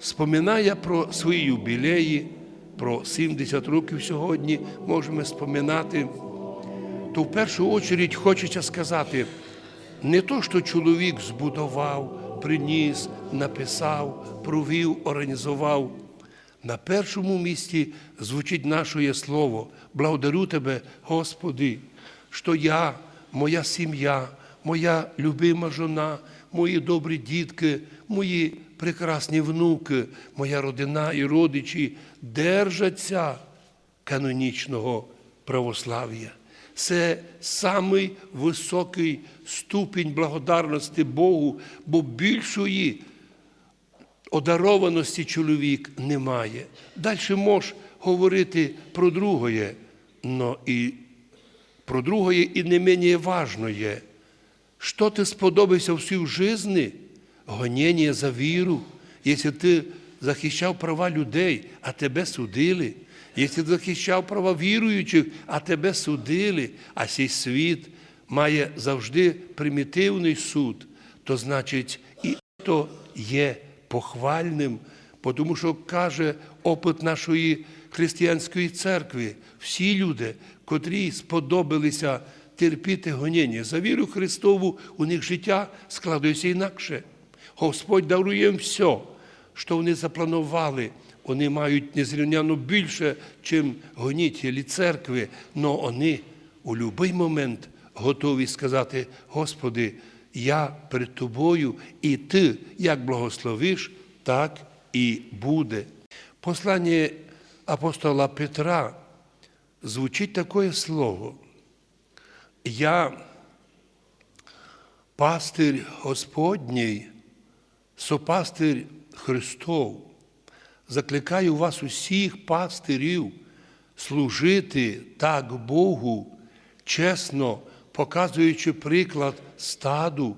споминає про свої юбілеї, про 70 років сьогодні можемо споминати, то в першу чергу хочеться сказати, не то, що чоловік збудував, приніс, написав, провів, організував. На першому місці звучить наше слово. Благодарю Тебе, Господи, що я, моя сім'я, моя любима жона, мої добрі дітки, мої прекрасні внуки, моя родина і родичі держаться канонічного православ'я. Це самий високий ступінь благодарності Богу, бо більшої одарованості чоловік немає. Далі можеш говорити про другое, но і про другое і не менее важное. Що ти сподобався всю житті? Гонення за віру. Якщо ти захищав права людей, а тебе судили, якщо ти захищав права віруючих, а тебе судили, а цей світ має завжди примітивний суд, то значить і то є похвальним, тому що каже опит нашої християнської церкви, всі люди, котрі сподобалися терпіти гоніння за віру Христову, у них життя складується інакше. Господь дарує їм все, що вони запланували. Вони мають незрівняно більше, чим гонітелі церкви, але вони у будь-який момент готові сказати: Господи, я перед Тобою, і Ти як благословиш, так і буде. Послання апостола Петра звучить таке слово. Я пастир Господній, сопастир Христов, закликаю вас усіх пастирів служити так Богу, чесно показуючи приклад стаду,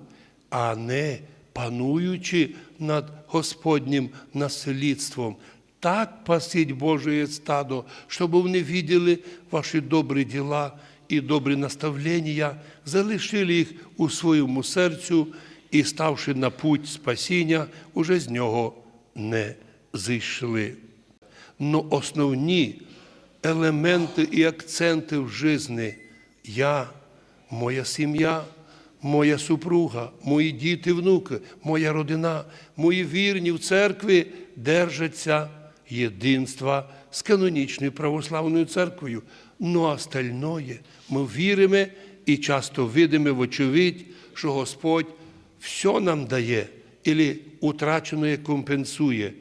а не пануючи над Господнім наслідством. Так пасіть Божє стадо, щоб вони виділи ваші добрі діла і добрі наставлення, залишили їх у своєму серцю і, ставши на путь спасіння, уже з нього не зійшли. Но основні елементи і акценти в житті я, моя сім'я, моя супруга, мої діти, внуки, моя родина, мої вірні в церкві держаться єдинства з канонічною православною церквою. Ну а остальное ми віримо і часто видимо, вочевидь, що Господь все нам дає, або утрачене компенсує,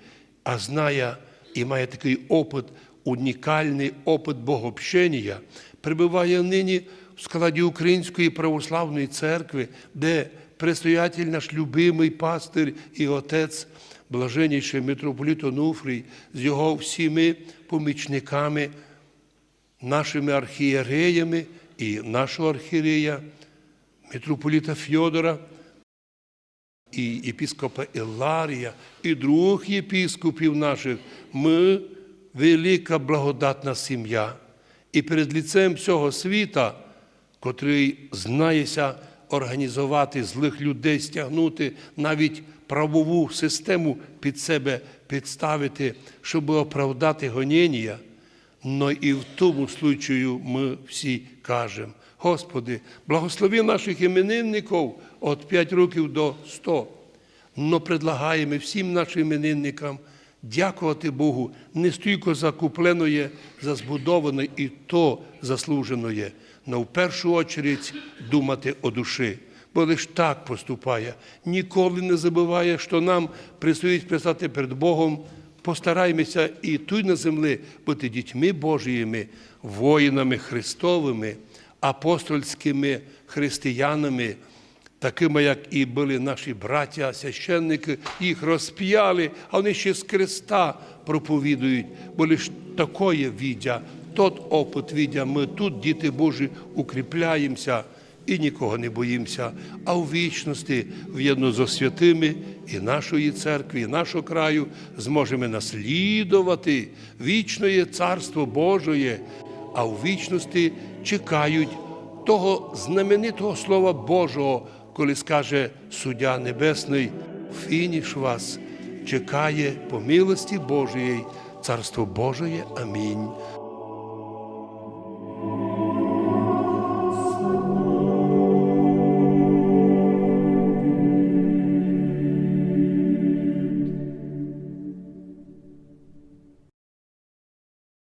а знає і має такий опит, унікальний опит богообщення, прибуває нині в складі Української православної церкви, де предстоятель наш любимий пастир і отець, блаженніший митрополит Онуфрій, з його всіми помічниками, нашими архієреями і нашого архієрея, митрополита Фьодора, і єпіскопа Іларія, і других єпіскопів наших, ми велика благодатна сім'я. І перед лицем всього світа, котрий знається організувати злих людей, стягнути навіть правову систему під себе підставити, щоб оправдати гоніння, но і в тому случаю ми всі кажемо, Господи, благослови наших іменинників від 5 років до 100. Но предлагаємо всім нашим іменинникам дякувати Богу не стільки за купленое, за збудоване і то заслужене, но в першу чергу думати о душі. Бо лиш так поступає. Ніколи не забуває, що нам предстоїть писати перед Богом. Постараємося і тут на землі бути дітьми Божіїми, воїнами Христовими, апостольськими християнами, такими, як і були наші браття, священники, їх розп'яли, а вони ще з Христа проповідують, бо лише такое віддя, тот опит віддя, ми тут, діти Божі, укріпляємося і нікого не боїмося, а у вічності в'єдно зо святими і нашої церкви, і нашого краю зможемо наслідувати вічне Царство Божоє, а у вічності чекають того знаменитого Слова Божого, коли скаже Суддя Небесний, фініш вас, чекає по милості Божої, Царство Божої. Амінь.